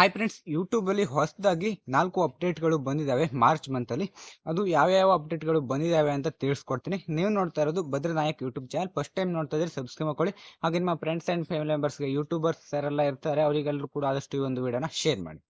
Hi friends ಯೂಟ್ಯೂಬಲ್ಲಿ ಹೊಸದಾಗಿ ನಾಲ್ಕು ಅಪ್ಡೇಟ್ಗಳು ಬಂದಿದ್ದಾವೆ ಮಾರ್ಚ್ ಮಂತಲ್ಲಿ ಅದು ಯಾವ್ಯಾವ ಅಪ್ಡೇಟ್ಗಳು ಬಂದಿದ್ದಾವೆ ಅಂತ ತಿಳಿಸ್ಕೊಡ್ತೀನಿ. ನೀವು ನೋಡ್ತಾ ಇರೋದು Bhadranayak YouTube channel first time ನೋಡ್ತಾ ಇದ್ರೆ ಸಬ್ಸ್ಕ್ರೈಬ್ ಮಾಡ್ಕೊಳ್ಳಿ. ಹಾಗೆ ನಿಮ್ಮ ಫ್ರೆಂಡ್ಸ್ ಆ್ಯಂಡ್ ಫ್ಯಾಮಿಲಿ ಮೆಂಬರ್ಸ್ಗೆ ಯೂಟ್ಯೂಬರ್ಸ್ ಯಾರೆಲ್ಲ ಇರ್ತಾರೆ ಅವರಿಗೆಲ್ಲರೂ ಕೂಡ ಆದಷ್ಟು ಈ ಒಂದು ವಿಡಿಯೋನ ಶೇರ್ ಮಾಡಿ.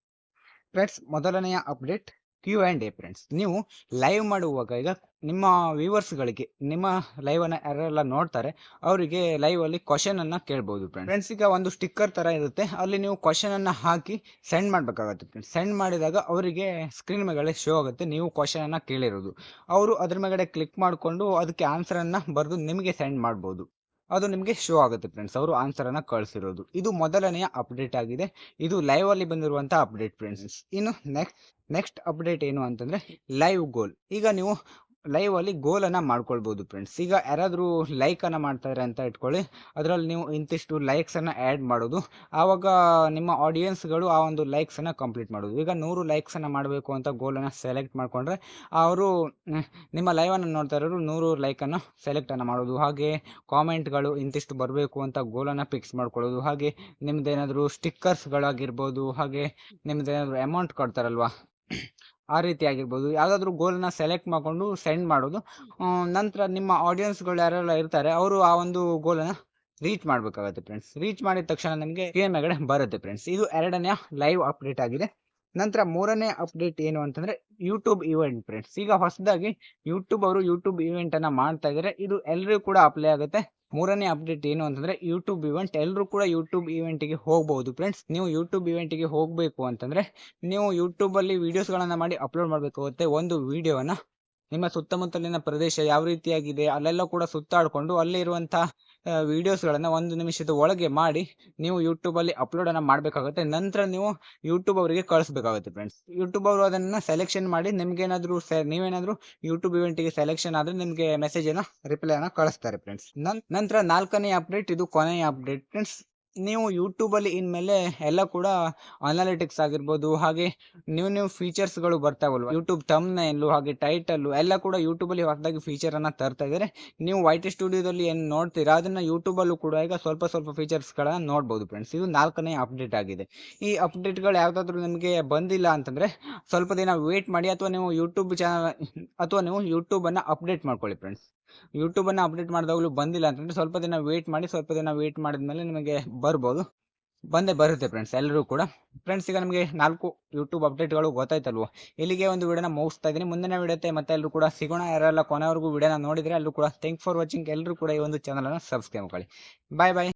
ಫ್ರೆಂಡ್ಸ್ ಮೊದಲನೆಯ update Q and A friends ನೀವು ಲೈವ್ ಮಾಡುವಾಗ ಈಗ ನಿಮ್ಮ ವ್ಯೂವರ್ಸ್ಗಳಿಗೆ ನಿಮ್ಮ ಲೈವನ್ನು ಯಾರೆಲ್ಲ ನೋಡ್ತಾರೆ, ಅವರಿಗೆ ಲೈವಲ್ಲಿ ಕ್ವಶನನ್ನು ಕೇಳ್ಬೋದು ಫ್ರೆಂಡ್ಸ್ ಈಗ ಒಂದು ಸ್ಟಿಕ್ಕರ್ ಥರ ಇರುತ್ತೆ, ಅಲ್ಲಿ ನೀವು ಕ್ವಶನನ್ನು ಹಾಕಿ ಸೆಂಡ್ ಮಾಡಬೇಕಾಗುತ್ತೆ ಫ್ರೆಂಡ್ಸ್ ಸೆಂಡ್ ಮಾಡಿದಾಗ ಅವರಿಗೆ ಸ್ಕ್ರೀನ್ ಮೇಲೆ ಶೋ ಆಗುತ್ತೆ, ನೀವು ಕ್ವಶನನ್ನು ಕೇಳಿರೋದು. ಅವರು ಅದ್ರ ಮೇಲೆ ಕ್ಲಿಕ್ ಮಾಡಿಕೊಂಡು ಅದಕ್ಕೆ ಆನ್ಸರನ್ನು ಬರೆದು ನಿಮಗೆ ಸೆಂಡ್ ಮಾಡ್ಬೋದು. ಅದು ನಿಮಗೆ ಶೋ ಆಗುತ್ತೆ ಫ್ರೆಂಡ್ಸ್ ಅವರು ಆನ್ಸರನ್ನು ಕಳಿಸಿರೋದು. ಇದು ಮೊದಲನೆಯ ಅಪ್ಡೇಟ್ ಆಗಿದೆ. ಇದು ಲೈವಲ್ಲಿ ಬಂದಿರುವಂಥ ಅಪ್ಡೇಟ್ ಫ್ರೆಂಡ್ಸ್ ಇನ್ನು ನೆಕ್ಸ್ಟ್ ನೆಕ್ಸ್ಟ್ ಅಪ್ಡೇಟ್ ಏನು ಅಂತಂದರೆ ಲೈವ್ ಗೋಲ್ ಈಗ ನೀವು ಲೈವ್ ಅಲ್ಲಿ ಗೋಲ್ ಅನ್ನ ಮಾಡ್ಕೊಳ್ಬಹುದು ಫ್ರೆಂಡ್ಸ್ ಈಗ ಯಾರಾದರೂ ಲೈಕ್ ಅನ್ನ ಮಾಡ್ತಾರೆ ಅಂತ ಇಟ್ಕೊಳ್ಳಿ. ಅದರಲ್ಲಿ ನೀವು ಇಂತಿಷ್ಟು ಲೈಕ್ಸ್ ಅನ್ನ ಆ್ಯಡ್ ಮಾಡೋದು. ಆವಾಗ ನಿಮ್ಮ ಆಡಿಯನ್ಸ್ಗಳು ಆ ಒಂದು ಲೈಕ್ಸ್ ಅನ್ನ ಕಂಪ್ಲೀಟ್ ಮಾಡೋದು. ಈಗ ನೂರು ಲೈಕ್ಸ್ ಅನ್ನ ಮಾಡಬೇಕು ಅಂತ ಗೋಲ್ ಅನ್ನ ಸೆಲೆಕ್ಟ್ ಮಾಡ್ಕೊಂಡ್ರೆ ಅವರು ನಿಮ್ಮ ಲೈವ್ ಅನ್ನು ನೋಡ್ತಾ ಇರೋರು ನೂರು ಲೈಕ್ ಅನ್ನ ಸೆಲೆಕ್ಟ್ ಅನ್ನ ಮಾಡೋದು. ಹಾಗೆ ಕಾಮೆಂಟ್ಗಳು ಇಂತಿಷ್ಟು ಬರಬೇಕು ಅಂತ ಗೋಲನ್ನು ಫಿಕ್ಸ್ ಮಾಡ್ಕೊಳ್ಳೋದು. ಹಾಗೆ ನಿಮ್ದೇನಾದರೂ ಸ್ಟಿಕ್ಕರ್ಸ್ಗಳಾಗಿರ್ಬೋದು ಹಾಗೆ ನಿಮ್ದೇನಾದರೂ ಅಮೌಂಟ್ ಕೊಡ್ತಾರಲ್ವಾ? ಆ ರೀತಿ ಆಗಿರ್ಬೋದು. ಯಾವುದಾದ್ರೂ ಗೋಲನ್ನ ಸೆಲೆಕ್ಟ್ ಮಾಡಿಕೊಂಡು ಸೆಂಡ್ ಮಾಡೋದು. ನಂತರ ನಿಮ್ಮ ಆಡಿಯನ್ಸ್ಗಳು ಯಾರೆಲ್ಲ ಇರ್ತಾರೆ ಅವರು ಆ ಒಂದು ಗೋಲನ್ನು ರೀಚ್ ಮಾಡಬೇಕಾಗುತ್ತೆ ಫ್ರೆಂಡ್ಸ್ ರೀಚ್ ಮಾಡಿದ ತಕ್ಷಣ ನಿಮಗೆ ಸ್ಕ್ರೀನ್ ಮೇಗಡೆ ಬರುತ್ತೆ ಫ್ರೆಂಡ್ಸ್ ಇದು ಎರಡನೇ ಲೈವ್ ಅಪ್ಡೇಟ್ ಆಗಿದೆ. ನಂತರ ಮೂರನೇ ಅಪ್ಡೇಟ್ ಏನು ಅಂತಂದ್ರೆ ಯೂಟ್ಯೂಬ್ ಇವೆಂಟ್ ಫ್ರೆಂಡ್ಸ್ ಈಗ ಹೊಸದಾಗಿ ಯೂಟ್ಯೂಬ್ ಅವರು ಯೂಟ್ಯೂಬ್ ಇವೆಂಟ್ ಅನ್ನ ಮಾಡ್ತಾ ಇದ್ದಾರೆ ಇದು ಎಲ್ಲರಿಗೂ ಕೂಡ ಅಪ್ಲೈ ಆಗುತ್ತೆ. ಮೂರನೇ ಅಪ್ಡೇಟ್ ಏನು ಅಂತಂದ್ರೆ ಯೂಟ್ಯೂಬ್ ಇವೆಂಟ್ ಎಲ್ಲರೂ ಕೂಡ ಯೂಟ್ಯೂಬ್ ಇವೆಂಟಿಗೆ ಹೋಗಬಹುದು ಫ್ರೆಂಡ್ಸ್ ನೀವು ಯೂಟ್ಯೂಬ್ ಇವೆಂಟಿಗೆ ಹೋಗಬೇಕು ಅಂತಂದ್ರೆ ನೀವು ಯೂಟ್ಯೂಬಲ್ಲಿ ವಿಡಿಯೋಸ್ಗಳನ್ನು ಮಾಡಿ ಅಪ್ಲೋಡ್ ಮಾಡಬೇಕಾಗುತ್ತೆ ಒಂದು ವಿಡಿಯೋನ ನಿಮ್ಮ ಸುತ್ತಮುತ್ತಲಿನ ಪ್ರದೇಶ ಯಾವ ರೀತಿಯಾಗಿದೆ? ಅಲ್ಲೆಲ್ಲ ಕೂಡ ಸುತ್ತಾಡಿಕೊಂಡು ಅಲ್ಲಿರುವಂತಹ ವಿಡಿಯೋಸ್ಗಳನ್ನು ಒಂದು ನಿಮಿಷದ ಒಳಗೆ ಮಾಡಿ ನೀವು ಯೂಟ್ಯೂಬಲ್ಲಿ ಅಪ್ಲೋಡನ್ನು ಮಾಡಬೇಕಾಗುತ್ತೆ. ನಂತರ ನೀವು ಯೂಟ್ಯೂಬ್ ಅವರಿಗೆ ಕಳಿಸ್ಬೇಕಾಗುತ್ತೆ ಫ್ರೆಂಡ್ಸ್ ಯೂಟ್ಯೂಬ್ ಅವರು ಅದನ್ನು ಸೆಲೆಕ್ಷನ್ ಮಾಡಿ ನಿಮಗೇನಾದರೂ ಸೆ, ನೀವೇನಾದರೂ ಯೂಟ್ಯೂಬ್ ಇವೆಂಟಿಗೆ ಸೆಲೆಕ್ಷನ್ ಆದರೆ ನಿಮಗೆ ಮೆಸೇಜನ್ನು ರಿಪ್ಲೈನ ಕಳಿಸ್ತಾರೆ ಫ್ರೆಂಡ್ಸ್ ನಂತರ ನಾಲ್ಕನೇ ಅಪ್ಡೇಟ್ ಇದು ಕೊನೆಯ ಅಪ್ಡೇಟ್ ಫ್ರೆಂಡ್ಸ್ ನೀವು ಯೂಟ್ಯೂಬಲ್ಲಿ ಇನ್ಮೇಲೆ ಎಲ್ಲ ಕೂಡ ಅನಾಲಿಟಿಕ್ಸ್ ಆಗಿರ್ಬೋದು, ಹಾಗೆ ನ್ಯೂ ನ್ಯೂ ಫೀಚರ್ಸ್ಗಳು ಬರ್ತಾವಲ್ವ? ಯೂಟ್ಯೂಬ್ ತಮ್ನೇಲು ಹಾಗೆ ಟೈಟಲ್ಲು ಎಲ್ಲ ಕೂಡ ಯೂಟ್ಯೂಬಲ್ಲಿ ಹೊಸದಾಗಿ ಫೀಚರನ್ನು ತರ್ತಾ ಇದ್ದಾರೆ ನೀವು ವೈಟ್ ಸ್ಟುಡಿಯೋದಲ್ಲಿ ಏನು ನೋಡ್ತೀರಾ, ಅದನ್ನು ಯೂಟ್ಯೂಬಲ್ಲೂ ಕೂಡ ಈಗ ಸ್ವಲ್ಪ ಸ್ವಲ್ಪ ಫೀಚರ್ಸ್ಗಳನ್ನು ನೋಡ್ಬೋದು ಫ್ರೆಂಡ್ಸ್ ಇದು ನಾಲ್ಕನೇ ಅಪ್ಡೇಟ್ ಆಗಿದೆ. ಈ ಅಪ್ಡೇಟ್ಗಳು ಯಾವುದಾದ್ರೂ ನಿಮಗೆ ಬಂದಿಲ್ಲ ಅಂತಂದರೆ ಸ್ವಲ್ಪ ದಿನ ವೇಟ್ ಮಾಡಿ ಅಥವಾ ನೀವು ಯೂಟ್ಯೂಬ್ ಚಾನಲ್ ಅಥವಾ ನೀವು ಯೂಟ್ಯೂಬನ್ನು ಅಪ್ಡೇಟ್ ಮಾಡ್ಕೊಳ್ಳಿ ಫ್ರೆಂಡ್ಸ್ ಯೂಟ್ಯೂಬನ್ನು ಅಪ್ಡೇಟ್ ಮಾಡಿದಾಗಲೂ ಬಂದಿಲ್ಲ ಅಂತಂದರೆ ಸ್ವಲ್ಪ ದಿನ ವೇಟ್ ಮಾಡಿ, ಸ್ವಲ್ಪ ದಿನ ವೇಟ್ ಮಾಡಿದ್ಮೇಲೆ ನಿಮಗೆ ಬರ್ಬೋದು. ಬಂದೇ ಬರುತ್ತೆ ಫ್ರೆಂಡ್ಸ್ ಎಲ್ಲರೂ ಕೂಡ. ಫ್ರೆಂಡ್ಸ್ ಈಗ ನಮಗೆ ನಾಲ್ಕು ಯೂಟ್ಯೂಬ್ ಅಪ್ಡೇಟ್ಗಳು ಗೊತ್ತಾಯ್ತಲ್ವ? ಇಲ್ಲಿಗೆ ಒಂದು ವಿಡಿಯೋನ ಮುಗಿಸ್ತಾ ಇದ್ದೀನಿ. ಮುಂದಿನ ವಿಡಿಯೋತೆ ಮತ್ತೆ ಎಲ್ಲರೂ ಕೂಡ ಸಿಗೋಣ. ಯಾರೆಲ್ಲ ಕೊನೆವರೆಗೂ ವಿಡಿಯೋನ ನೋಡಿದರೆ ಎಲ್ಲರೂ ಕೂಡ ಥ್ಯಾಂಕ್ ಫಾರ್ ವಾಚಿಂಗ್ ಎಲ್ಲರೂ ಕೂಡ ಈ ಒಂದು ಚಾನಲನ್ನು ಸಬ್ಸ್ಕ್ರೈಬ್ ಮಾಡಿ ಬಾಯ್ ಬಾಯ್